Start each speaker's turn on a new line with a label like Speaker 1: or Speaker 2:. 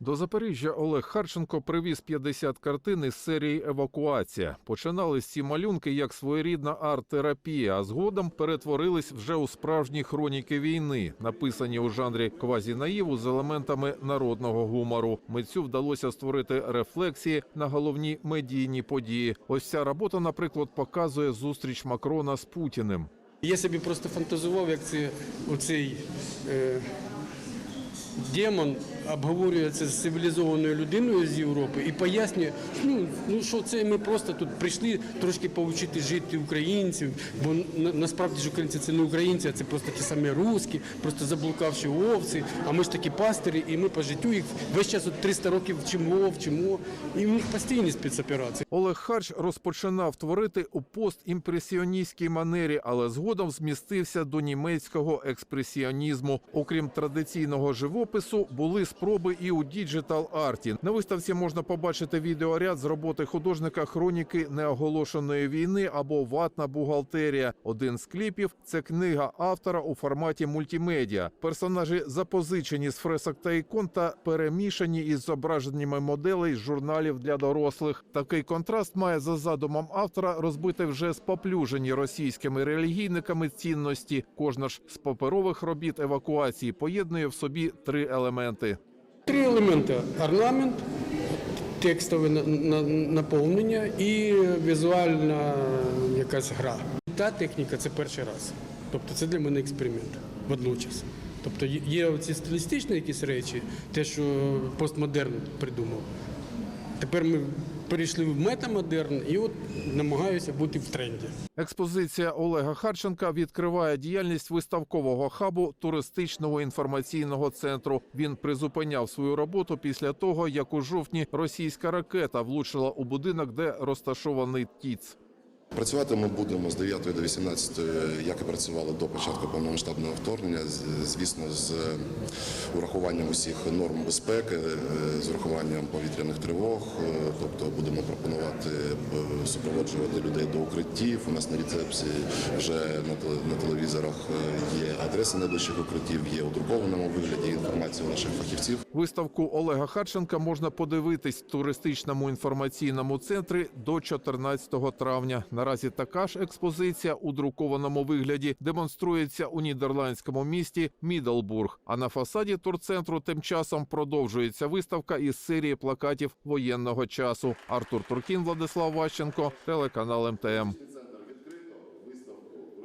Speaker 1: До Запоріжжя Олег Харченко привіз 50 картин із серії Евакуація. Починались ці малюнки як своєрідна арт-терапія, а згодом перетворились вже у справжні хроніки війни, написані у жанрі квазінаїву з елементами народного гумору. Митцю вдалося створити рефлексії на головні медійні події. Ось ця робота, наприклад, показує зустріч Макрона з Путіним.
Speaker 2: Я собі просто фантазував, як це оцей е, демон обговорює це з цивілізованою людиною з Європи і пояснює, ну, ну що це ми просто тут прийшли трошки повчити жити українців, бо на, насправді ж українці це не українці, а це просто ті самі русські, просто заблукавші овці, а ми ж такі пастирі, і ми по життю їх весь час от 300 років вчимо, вчимо, і в них постійні спецоперації.
Speaker 1: Олег Харч розпочинав творити у постімпресіоністській манері, але згодом змістився до німецького експресіонізму. Окрім традиційного живопису, були спроби і у діджитал арті. На виставці можна побачити відеоряд з роботи художника хроніки неоголошеної війни або ватна бухгалтерія. Один з кліпів це книга автора у форматі мультимедіа. Персонажі запозичені з фресок та ікон та перемішані із зображеннями моделей з журналів для дорослих. Такий контраст має за задумом автора розбити вже споплюжені російськими релігійниками цінності. Кожна ж з паперових робіт евакуації поєднує в собі три елементи.
Speaker 2: Три елементи: орнамент, текстове на- на- наповнення і візуальна якась гра. Та техніка це перший раз. Тобто це для мене експеримент водночас. Тобто є ці стилістичні якісь речі, те, що постмодерн придумав. Тепер ми перейшли в метамодерн і от намагаюся бути в тренді.
Speaker 1: Експозиція Олега Харченка відкриває діяльність виставкового хабу туристичного інформаційного центру. Він призупиняв свою роботу після того, як у жовтні російська ракета влучила у будинок, де розташований ТІЦ.
Speaker 3: Працювати ми будемо з 9 до 18, як і працювали до початку повномасштабного вторгнення, звісно, з урахуванням усіх норм безпеки, е, з урахуванням повітряних тривог. е, Тобто будемо пропонувати е, супроводжувати людей до укриттів. У нас на рецепції вже на теле- телевізорах є адреси найближчих укриттів, є у друкованому вигляді інформація наших фахівців.
Speaker 1: Виставку Олега Харченка можна подивитись в туристичному інформаційному центрі до 14 травня. Наразі така ж експозиція у друкованому вигляді демонструється у нідерландському місті Мідлбург. А на фасаді турцентру тим часом продовжується виставка із серії плакатів воєнного часу. Артур Туркін, Владислав Ващенко, телеканал МТМ.